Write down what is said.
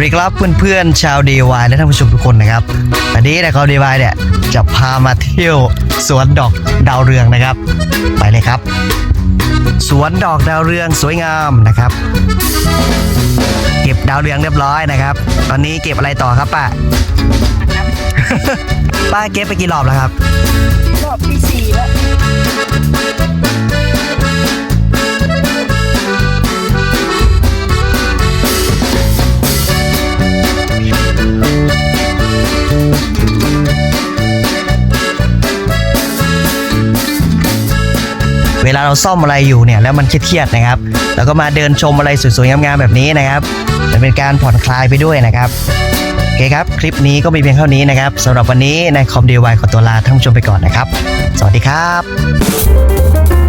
วัสดีครับเพื่อนๆชาว DIY และท่านผู้ชมทุกคนนะครับวันนี้นะครับ DIY เนี่ยจะพามาเที่ยวสวนดอกดาวเรืองนะครับ ไปเลยครับ สวนดอกดาวเรืองสวยงามนะครับ เก็บดาวเรืองเรียบร้อยนะครับ ตอนนี้เก็บอะไรต่อครับป้าป้าเก็บไปกี่รอบแล้วครับรอบที่สี่แล้ว เวลาเราซ่อมอะไรอยู่เนี่ยแล้วมันเครียดๆนะครับ แล้วก็มาเดินชมอะไรสวยๆงามๆแบบนี้นะครับมันเป็นการผ่อนคลายไปด้วยนะครับโอเคครับ คลิปนี้ก็มีเพียงเท่านี้นะครับสำหรับวันนี้ในคอมดีวายขอตัวลาท่านผู้ชมไปก่อนนะครับ สวัสดีครับ